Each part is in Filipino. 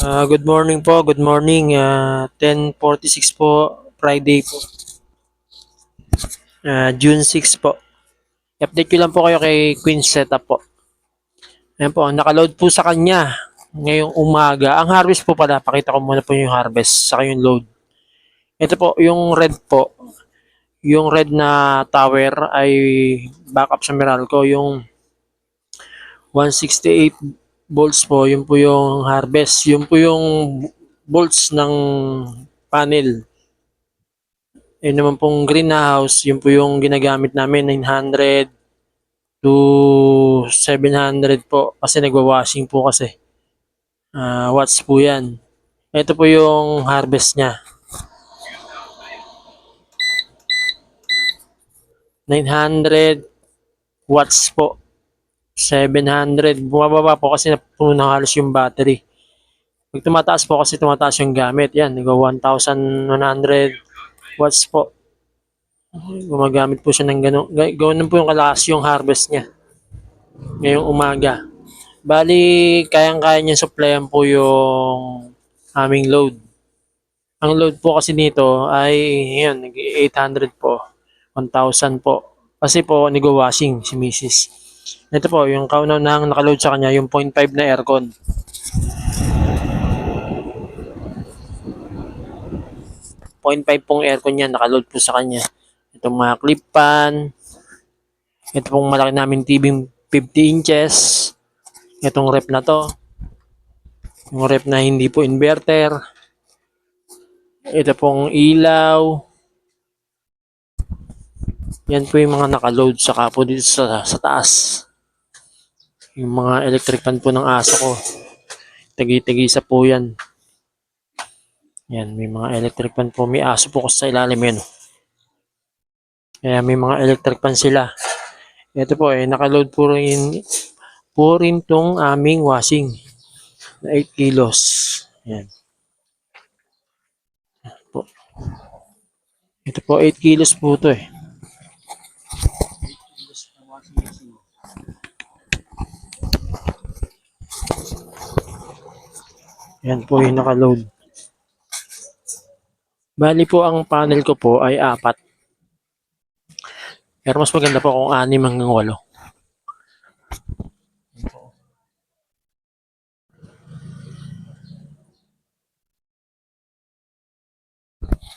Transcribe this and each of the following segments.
Ah, good morning po, good morning. Ah, 10.46 po, Friday po. Ah, June 6 po. Update ko lang po kayo kay Queen Setup po. Ayan po, nakaload po sa kanya ngayong umaga. Ang harvest po pala, pakita ko muna po yung harvest, saka yung load. Ito po, yung red po. Yung red na tower ay backup sa Meralco. Yung 168 bolts po, yun po yung harvest. Yun po yung bolts ng panel. Yun naman pong greenhouse, yun po yung ginagamit namin, 900 to 700 po. Kasi nagwa-washing po kasi. Ah, watts po yan. Ito po yung harvest niya. 900 watts po. 700. Bumababa po kasi napuno na halos yung battery. Pag tumataas po kasi tumataas yung gamit. Yan, nag 1,100 watts po. Gumagamit po siya ng gano'n. ga- Gano'n po yung kalakas yung harvest niya. Ngayong umaga. Bali, kayang-kaya niya supplyan po yung aming load. Ang load po kasi nito ay, yun, nag 800 po. 1,000 po. Kasi po, nag-washing si Mrs. Ito po, yung kauna nang nakaload sa kanya, yung 0.5 na aircon. .5 pong aircon niya, nakaload po sa kanya. Itong mga clip fan. Ito pong malaki namin TV 50 inches. Itong rep na to. Yung rep na hindi po inverter. Ito pong ilaw. Yan po yung mga nakaload sa kapo dito sa, sa taas. Yung mga electric fan po ng aso ko. Tagi-tagisa po yan. Yan, may mga electric fan po. May aso po kasi sa ilalim yun. Kaya may mga electric fan sila. Ito po eh, nakaload po rin, po rin tong aming washing na 8 kilos. Yan. Yan po. Ito po, 8 kilos po to eh. Yan po yung nakaload. Bali po ang panel ko po ay apat. Pero mas maganda po kung anim hanggang walo.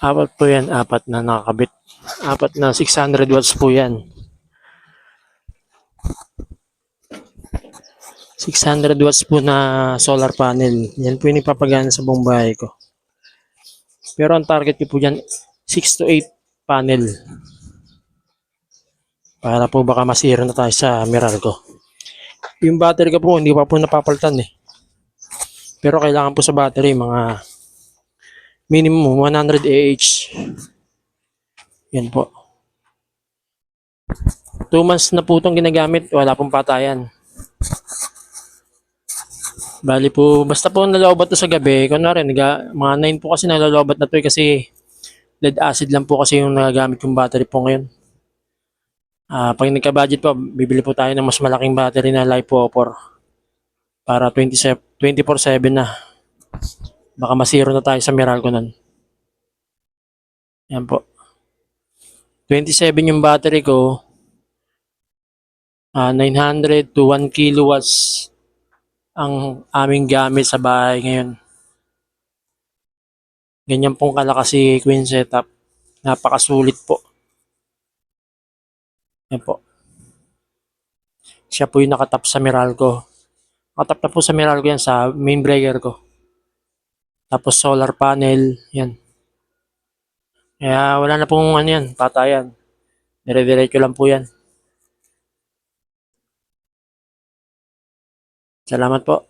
Apat po yan, apat na nakakabit. Apat na 600 watts po yan. 600 watts po na solar panel. Yan po yung ipapagana sa buong bahay ko. Pero ang target ko po dyan, 6 to 8 panel. Para po baka masira na tayo sa Meralco. Yung battery ko po, hindi pa po napapalitan eh. Pero kailangan po sa battery, mga minimum 100 AH. Yan po. 2 months na po itong ginagamit, wala pong patayan. Bali po, basta po nalolobat to sa gabi, kunwari, naga, mga 9 po kasi nalolobat na to eh, kasi lead acid lang po kasi yung nagagamit yung battery po ngayon. Ah, pag nagka-budget po, bibili po tayo ng mas malaking battery na LiPo 4 para 27 24/7 na. Baka masiro na tayo sa Meralco nun. Yan po. 27 yung battery ko. Ah, 900 to 1 kilowatts ang aming gamit sa bahay ngayon. Ganyan pong kalakas si Queen Setup. Napakasulit po. Yan po. Siya po yung nakatap sa Meralco. Nakatap na po sa Meralco yan sa main breaker ko. Tapos solar panel, yan. Kaya wala na pong ano yan, patayan. Dire-diretso lang po yan. Salamat po.